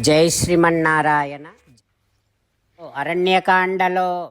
జై శ్రీమన్నారాయణ. అరణ్యకాండలో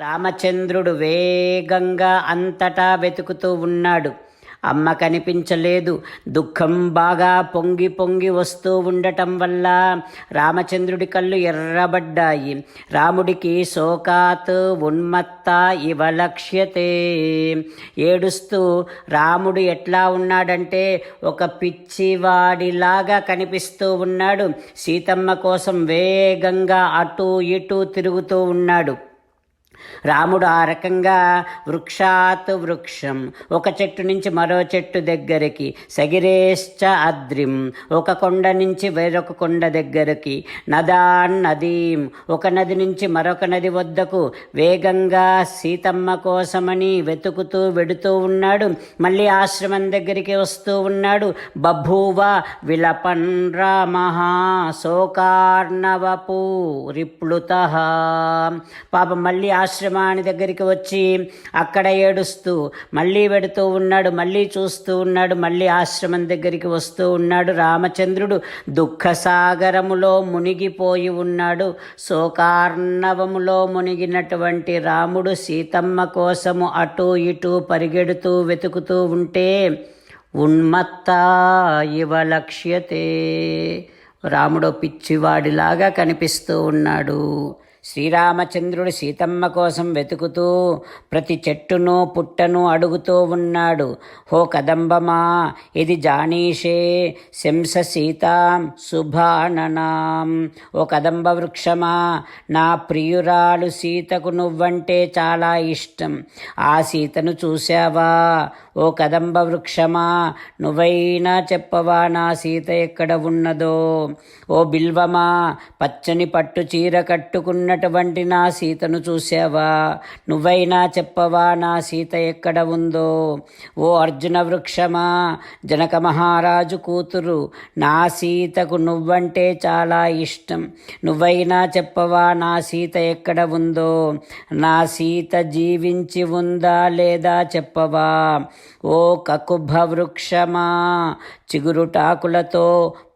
రామచంద్రుడు వేగంగా అంతటా వెతుకుతూ ఉన్నాడు. అమ్మ కనిపించలేదు. దుఃఖం బాగా పొంగి పొంగి వస్తూ ఉండటం వల్ల రామచంద్రుడి కళ్ళు ఎర్రబడ్డాయి. రాముడికి శోకాత్ ఉన్మత్త ఇవలక్ష్యతే. ఏడుస్తూ రాముడు ఎట్లా ఉన్నాడంటే ఒక పిచ్చివాడిలాగా కనిపిస్తూ ఉన్నాడు. సీతమ్మ కోసం వేగంగా అటు ఇటు తిరుగుతూ ఉన్నాడు. రాముడు ఆ రకంగా వృక్షాత్ వృక్షం. ఒక చెట్టు నుంచి మరో చెట్టు దగ్గరికి సగిరేశ్చ అద్రిం. ఒక కొండ నుంచి వేరొక కొండ దగ్గరికి నదాన్ నదీం. ఒక నది నుంచి మరొక నది వద్దకు వేగంగా సీతమ్మ కోసమని వెతుకుతూ వెడుతూ ఉన్నాడు. మళ్ళీ ఆశ్రమం దగ్గరికి వస్తూ ఉన్నాడు. బభూవ విలపన్ రామ శోకార్ణవపు రిప్లుత పాపం మళ్ళీ ఆశ్రమం ఆశ్రమాన్ని దగ్గరికి వచ్చి అక్కడ ఏడుస్తూ మళ్ళీ వెడుతూ ఉన్నాడు మళ్ళీ చూస్తూ ఉన్నాడు మళ్ళీ ఆశ్రమం దగ్గరికి వస్తూ ఉన్నాడు. రామచంద్రుడు దుఃఖ సాగరములో మునిగిపోయి ఉన్నాడు. శోకార్ణవములో మునిగినటువంటి రాముడు సీతమ్మ కోసము అటు ఇటు పరిగెడుతూ వెతుకుతూ ఉంటే ఉన్మత్త ఇవ లక్ష్యతే. రాముడు పిచ్చివాడిలాగా కనిపిస్తూ ఉన్నాడు. శ్రీరామచంద్రుడు సీతమ్మ కోసం వెతుకుతూ ప్రతి చెట్టును పుట్టను అడుగుతూ ఉన్నాడు. హో కదంబమా ఇది జానీషే శంస సీతాం శుభాననాం ఓ కదంబ వృక్షమా నా ప్రియురాలు సీతకు నువ్వంటే చాలా ఇష్టం. ఆ సీతను చూశావా? ఓ కదంబ వృక్షమా నువ్వైనా చెప్పవా నా సీత ఎక్కడ ఉన్నదో? ఓ బిల్వమా పచ్చని పట్టు చీర ఉన్నటువంటి నా సీతను చూసావా నువ్వైనా చెప్పవా నా సీత ఎక్కడ ఉందో? ఓ అర్జున వృక్షమా జనక మహారాజు కూతురు నా సీతకు నువ్వంటే చాలా ఇష్టం. నువ్వైనా చెప్పవా నా సీత ఎక్కడ ఉందో? నా సీత జీవించి ఉందా లేదా చెప్పవా? ఓ కకుభ వృక్షమా చిగురుటాకులతో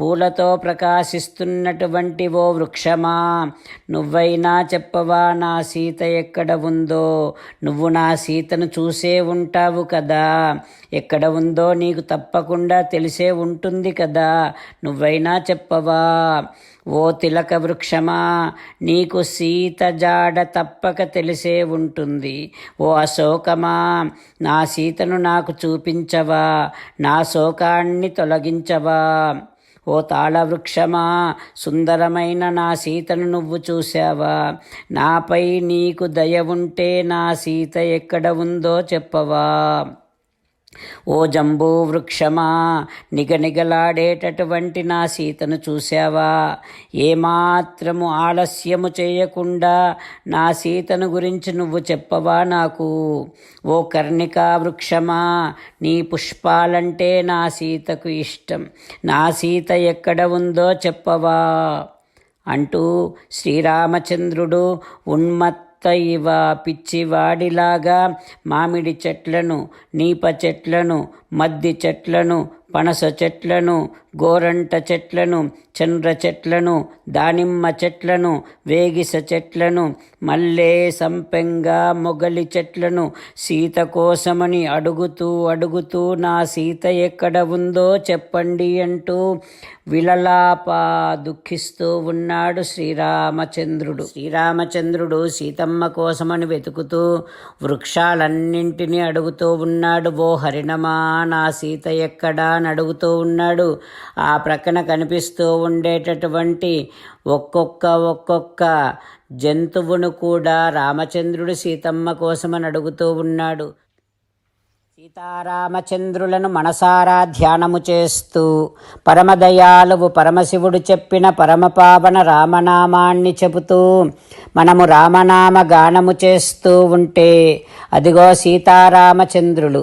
పూలతో ప్రకాశిస్తున్నటువంటి ఓ వృక్షమా. నువ్వైనా చెప్పవా నా సీత ఎక్కడ ఉందో? నువ్వు నా సీతను చూసే ఉంటావు కదా. ఎక్కడ ఉందో నీకు తప్పకుండా తెలిసే ఉంటుంది కదా. నువ్వైనా చెప్పవా ఓ తిలక వృక్షమా. నీకు సీత జాడ తప్పక తెలిసే ఉంటుంది. ఓ అశోకమా నా సీతను నాకు చూపించవా నా శోకాన్ని తొలగించవా. ఓ తాళవృక్షమా సుందరమైన నా సీతను నువ్వు చూశావా? నాపై నీకు దయ ఉంటే నా సీత ఎక్కడ ఉందో చెప్పవా? ఓ జంబూ వృక్షమా నిగనిగలాడేటటువంటి నా సీతను చూశావా? ఏమాత్రము ఆలస్యము చేయకుండా నా సీతను గురించి నువ్వు చెప్పవా నాకు? ఓ కర్ణికా వృక్షమా నీ పుష్పాలంటే నా సీతకు ఇష్టం. నా సీత ఎక్కడ ఉందో చెప్పవా? అంటూ శ్రీరామచంద్రుడు ఉన్మత్ ఇవ పిచ్చివాడిలాగా మామిడి చెట్లను నీప చెట్లను మద్ది చెట్లను పనస చెట్లను గోరంట చెట్లను చంద్ర చెట్లను దానిమ్మ చెట్లను వేగిస చెట్లను మల్లె సంపెంగ మొగలి చెట్లను సీత కోసమని అడుగుతూ అడుగుతూ నా సీత ఎక్కడ ఉందో చెప్పండి అంటూ విలలాపా దుఃఖిస్తూ ఉన్నాడు శ్రీరామచంద్రుడు. శ్రీరామచంద్రుడు సీతమ్మ కోసమని వెతుకుతూ వృక్షాలన్నింటినీ అడుగుతూ ఉన్నాడు. ఓ హరిణమా నా సీత ఎక్కడా? అని అడుగుతూ ఉన్నాడు. ఆ ప్రక్కన కనిపిస్తూ ఉండేటటువంటి ఒక్కొక్క ఒక్కొక్క జంతువును కూడా రామచంద్రుడు సీతమ్మ కోసమని అడుగుతూ ఉన్నాడు. సీతారామచంద్రులను మనసారా ధ్యానము చేస్తూ పరమదయాలువు పరమశివుడు చెప్పిన పరమపావన రామనామాన్ని చెబుతూ మనము రామనామ గానము చేస్తూ ఉంటే అదిగో సీతారామచంద్రులు